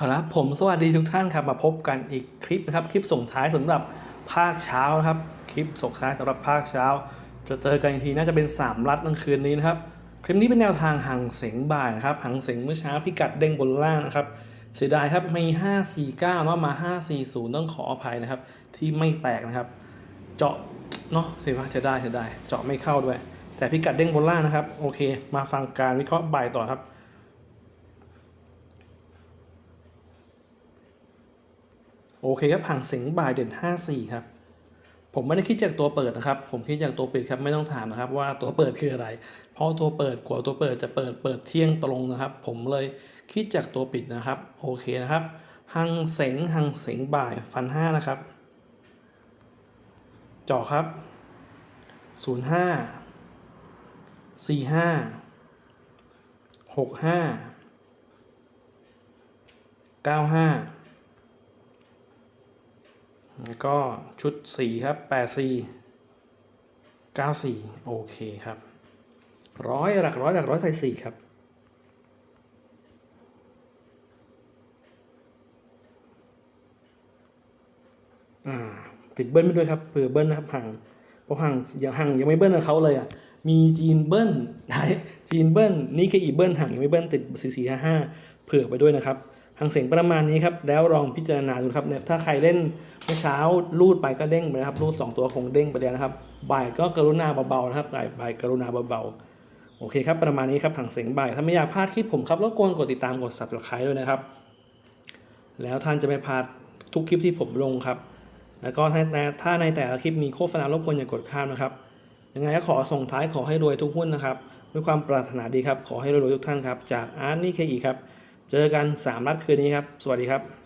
ครับผมสวัสดีทุกท่านครับมาพบกันอีกคลิปนะครับคลิปส่งท้ายสำหรับภาคเช้านะครับคลิปส่งท้ายสำหรับภาคเช้า จะเจอกันอีกทีน่าจะเป็น3รัดกลางคืนนี้นะครับคลิปนี้เป็นแนวทางหังเสงบ่ายนะครับหังเสงเมื่อเช้าพิกัดเด้งบนล่างนะครับเสียดายครับมี549เนาะมา 540 ต้องขออภัยนะครับ ที่ไม่แตกนะครับ เจาะเนาะเสียว่าจะได้จะได้ เจาะไม่เข้าด้วย แต่พิกัดเด้งบนล่างนะครับโอเค มาฟังการวิเคราะห์บ่ายต่อครับ โอเคครับห่างเสียงบ่ายเด่น 54 ครับ ผมไม่ได้คิดจากตัวเปิดนะครับ ผมคิดจากตัวปิดครับไม่ต้องถามนะครับว่าตัวเปิดคืออะไร เพราะตัวเปิดกว่าตัวเปิดจะเปิดเปิดเที่ยงตรงนะครับ ผมเลยคิดจากตัวปิดนะครับ โอเคนะครับหังเสงหังเสงบ่ายฟันห้านะครับเจาะครับ05 45 65 95 แล้วก็ชุดสีครับแปดสี่เก้าสี่โอเคครับร้อยหลักร้อยหลักร้อยใส่สี่ครับ อ่า ติดเบิ้ลไปด้วยครับเผื่อเบิ้ลนะครับห่างเพราะห่างยังห่างยังไม่เบิ้ลกับเขาเลยอะมีจีนเบิ้ลไหนจีนเบิ้ลนี่คืออีเบิ้ลห่างยังไม่เบิ้ลติดสี่สี่ห้าห้าเผื่อไปด้วยนะครับ ห่างเสียงประมาณนี้ครับแล้วลองพิจารณาดูครับเนี่ยถ้าใครเล่นเมื่อเช้าลูดไปก็เด้งไปนะครับลูดสองตัวคงเด้งไปแล้วนะครับ บ่ายก็กรุณาเบาๆนะครับบ่ายบ่ายกรุณาเบาๆโอเคครับประมาณนี้ครับห่างเสียงบ่ายถ้าไม่อยากพลาดคลิปผมครับรบกวนกดติดตามกด subscribe ด้วยนะครับ แล้วท่านจะไม่พลาดทุกคลิปที่ผมลงครับ แล้วก็ถ้าถ้าในแต่ละคลิปมีโฆษณารบกวนอย่ากดข้ามนะครับยังไงก็ขอส่งท้ายขอให้รวยทุกหุ้นนะครับด้วยความปรารถนาดีครับขอให้รวยๆทุกท่านครับจากอาร์ตนี่เคอีครับ เจอกัน 3 นัดคืนนี้ครับ สวัสดีครับ